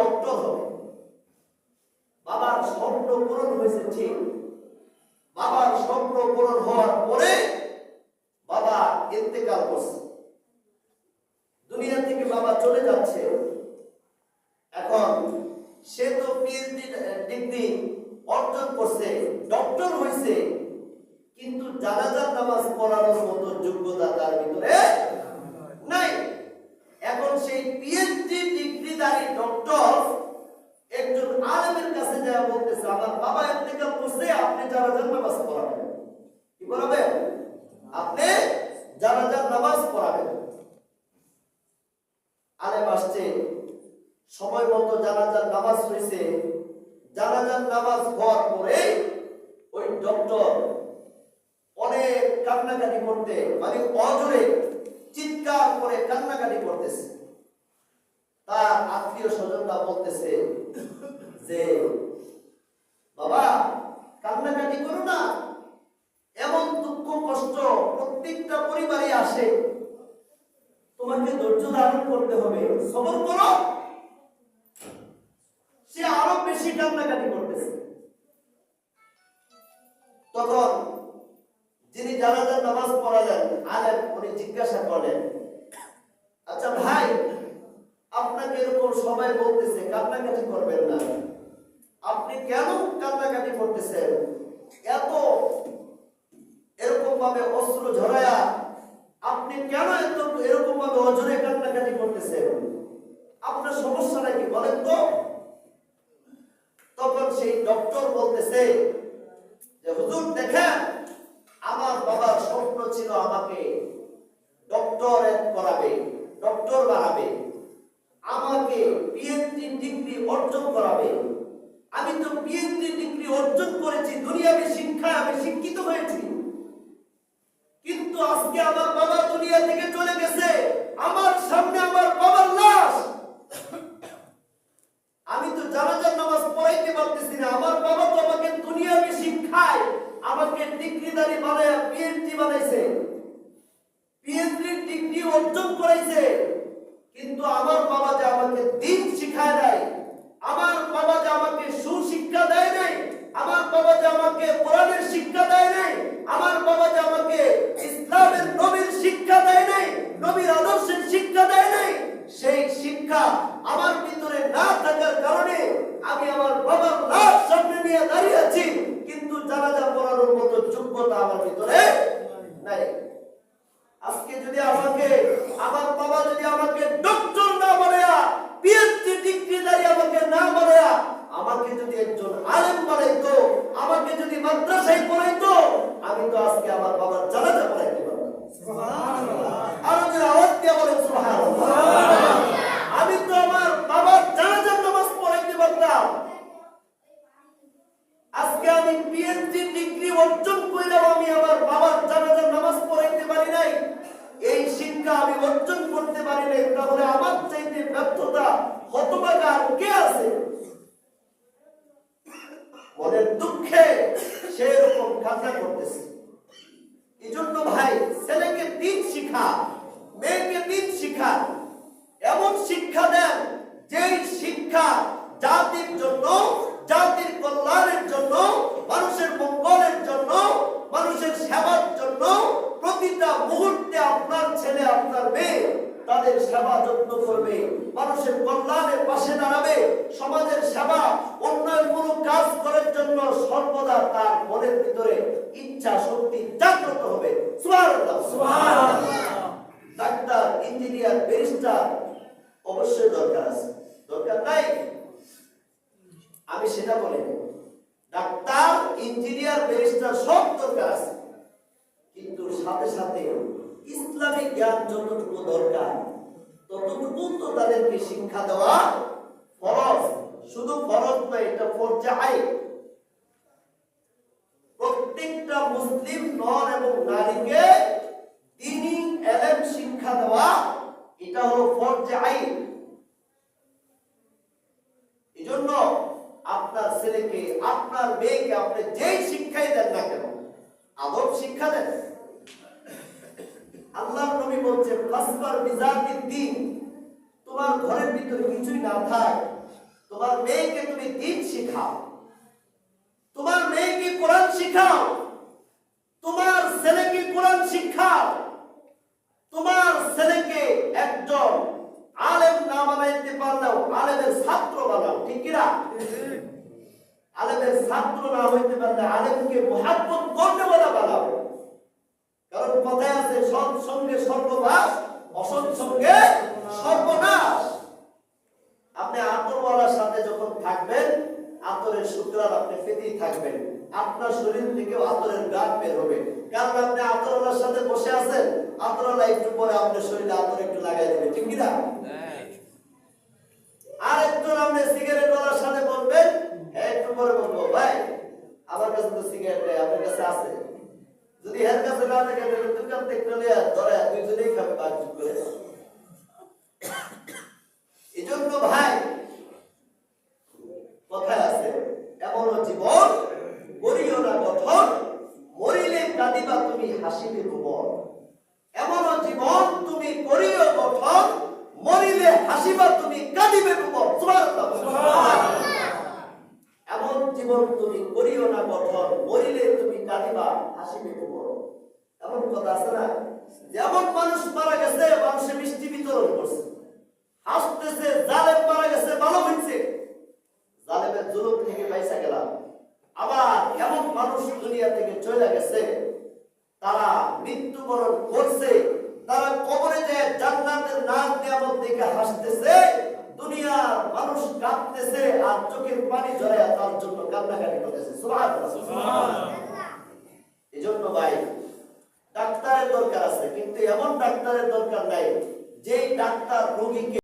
Doctor হবে। বাবার স্বপ্ন পূরণ হয়েছে ঠিক। বাবার স্বপ্ন পূরণ হওয়ার পরে বাবা ইন্তেকাল করছে। দুনিয়া থেকে বাবা চলে যাচ্ছে এখন সে তো পিএইচডি ডিগ্রি অর্জন করছে ডক্টর হয়েছে কিন্তু জানাজার নামাজ পড়ানোর মতো যোগ্যতা তার ভিতরে নাই এখন সেই পিএইচডি ডিগ্রিধারী ডক্টর একজন আলেমের কাছে যা বলতেছে আমার বাবা ইন্তেকাল করছে আপনি জানাজার নামাজ পড়াবেন কি পড়াবেন। আপনি জানাজার নামাজ পড়াবেন। আলেম আসছে। সময় মতো জানাজার নামাজ হয়েছে। জানাজার নামাজ হওয়ার পরে ওই ডক্টর অনেক কান্নাকাটি করতে মানে অজরে চিৎকার করে কান্নাকাটি করতেছে। তার আত্মীয় স্বজনরা বলতেছে যে বাবা কান্নাকাটি করো না এমন দুঃখ কষ্ট প্রত্যেকটা পরিবারে আসে তোমাকে ধৈর্য ধারণ করতে হবে সবর করো সে আরও বেশি কান্নাকাটি করতেছে। তখন যিনি জানাজার নামাজ পড়ালেন, আলেম উনি জিজ্ঞাসা করলেন আচ্ছা ভাই, আপনাকে এরকম সবাই বলতেছে, কান্নাকাটি করবেন না। আপনি কেন কান্নাকাটি করতেছেন? এত এরকম ভাবে অস্ত্র ঝরায়া আপনি কেন এত এরকম ভাবে অজরে কান্নাকাটি করতেছেন? আপনার সমস্যাটা কি বলেন তো? তখন সেই ডক্টর বলতেছে যে, হুজুর, দেখেন, আমার বাবার স্বপ্ন ছিল আমাকে ডক্টরেট করাবে, ডক্টর বানাবে, আমাকে পিএইচডি ডিগ্রি অর্জন করাবে। আমি তো পিএইচডি ডিগ্রি অর্জন করেছি, দুনিয়াবী শিক্ষায় আমি শিক্ষিত হয়েছি। কিন্তু আজকে আমার বাবা দুনিয়া থেকে চলে গেছে আমার সামনে আমার বাবার লাশ আমি তো জানাজার নামাজ পড়াইতে পারতেছি না আমার বাবা তো আমাকে দুনিয়াবি শিক্ষায় আমাকে ডিগ্রিদারি বানায় পিএইচডি বানাইছে। পিএইচডি ডিগ্রি অর্জন করাইছে। কিন্তু আমার বাবা যে আমাকে দিন শিখায় নাই, আমার বাবা যে আমাকে সুশিক্ষা দেয় নাই, আমার বাবা যে আমাকে কোরআনের শিক্ষা দেয় নাই আমার বাবা যে আমাকে ইসলামের নবীর শিক্ষা দেয় নাই নবীর আদর্শের শিক্ষা দেয় নাই সেই শিক্ষা আমার ভিতরে না থাকার কারণে আমি আমার বাবার লাশ সামনে নিয়ে দাঁড়িয়ে আছি কিন্তু জানাজা পড়ানোর মতো যোগ্যতা আমার ভিতরে নাই আজকে যদি আমাকে, আমার বাবা যদি আমাকে ডক্টর না বানায়া পিএইচডি ডিগ্রি দাঁড়িয়ে আমাকে না বানায়া আমাকে যদি একজন আলেম বানাইতো আমাকে যদি মাদ্রাসায় পড়াইতো আমি তো আজকে আমার বাবার জানাজা পড়াইতে পারতাম আরও যদি আওয়াজ দিয়ে বলেন সুবহানাল্লাহ আমি তো আমার বাবার জানাজার নামাজ পড়াইতে পারতাম আজকে আমি পিএইচডি ডিগ্রি অর্জন করলাম আমি আমার বাবার জানাজার নামাজ পড়াইতে পারি নাই এই শিক্ষা আমি অর্জন করতে পারি নাই তাহলে আমার চাইতে ব্যর্থতা হতভাগা আর কে আছে মনের দুঃখে সে এরকম কান্না করতেছে এই জন্য ভাই ছেলেকে দিন শিখা মেয়েকে শিখা এমন শিক্ষা দেন যেই শিক্ষা জাতির জন্য, জাতির কল্যাণের জন্য, মানুষের মঙ্গলের জন্য, মানুষের সেবার জন্য প্রতিটা মুহূর্তে আপনার ছেলে, আপনার মেয়ে তাদের সেবা যত্ন করবে। মানুষের কল্যাণের পাশে দাঁড়াবে। সমাজের সেবা, উন্নয়নমূলক কাজ করার জন্য সর্বদা তার মনের ভিতরে ইচ্ছা, শক্তি জাগ্রত হবে। সুবহানাল্লাহ। সুবহানাল্লাহ ডাক্তার ইঞ্জিনিয়ার ব্যারিস্টার অবশ্যই দরকার আছে। দরকার নাই? আমি সেটা বলি ডাক্তার, ইঞ্জিনিয়ার, ব্যারিস্টার সব দরকার আছে। কিন্তু সাথে সাথে ইসলামিক জ্ঞান যতটুকু দরকার, ততটুকু তো তাদেরকে শিক্ষা দেওয়া ফরজ। শুধু ফরজ নয় এটা পর্যায় প্রত্যেকটা মুসলিম নর এবং নারীকে দিনই এলেম শিক্ষা দেওয়া, এটা হলো পর্যায় এই জন্য আপনার ছেলেকে, আপনার মেয়েকে আপনি যেই শিক্ষাই দেন না কেন, আদব শিক্ষা দেন? আল্লাহ নবী বলছে ফাসবার বিজাতির দিন তোমার ঘরের ভিতরে কিছুই না থাক, তোমার মেয়েকে তুমি দিন শিখাও, তোমার মেয়েকে কোরআন শিখাও, তোমার ছেলেকে কোরআন শিখাও, তোমার ছেলেকে একজন আলেম না বানাইতে পারলেও আলেমের ছাত্র বানাও, ঠিক কিনা? আলেমের ছাত্র না হইতে পারলে আলেমকে মহাব্বত করতে বলা বানাও কারণ কথায় আছে সৎ সঙ্গে সর্বনাশ অসৎ সঙ্গে সর্বনাশ। আপনি আতরওয়ালার সাথে যখন থাকবেন আতরের শুক্রার আপনি পেতেই থাকবেন। আপনার শরীর থেকে আতরের গান বের হবে। কারণ আপনি আতরওয়ালার সাথে বসে আছেন আতরওয়ালা একটু পরে আপনার শরীরে আতর একটু লাগাই দেবে ঠিক কিনা? আর একজন আপনি সিগারেট ওয়ালার সাথে হ্যাঁ একটু পরে বলব ভাই, আমার কাছে আছে। যদি এর কাছে না থাকে, তাহলে দোকান ভাই, কথায় আছে, এমন জীবন করিও না গঠন মরিলে কাঁদিবা তুমি হাসিবে ভুবন এমন জীবন তুমি করিও গঠন মরিলে হাসিবা তুমি, কাঁদিবে ভুবন সুবহানাল্লাহ। এমন জীবন তুমি করিও না গঠন মরিলে তুমি কাঁদিবা হাসিবে ভুবন এমন কথা আছে না? যেমন মানুষ মারা গেছে মানুষে মিষ্টি বিতরণ করছে। হাসতেছে, জালেম মারা গেছে, ভালো হয়েছে জালেমের জুলুম থেকে পয়সা গেলাম। আবার এমন মানুষ দুনিয়া থেকে চলে গেছে, তারা মৃত্যুবরণ করছে, তারা কবরে যে জান্নাতের নাম নিয়ামত দেখে হাসতেছে। দুনিয়ার মানুষ কাঁদতেছে আর চোখের পানি জড়াইয়া তার জন্য কান্নাকাটি করতেছে। এই জন্য ভাই ডাক্তারের দরকার আছে কিন্তু এমন ডাক্তারের দরকার নাই যেই ডাক্তার রোগীকে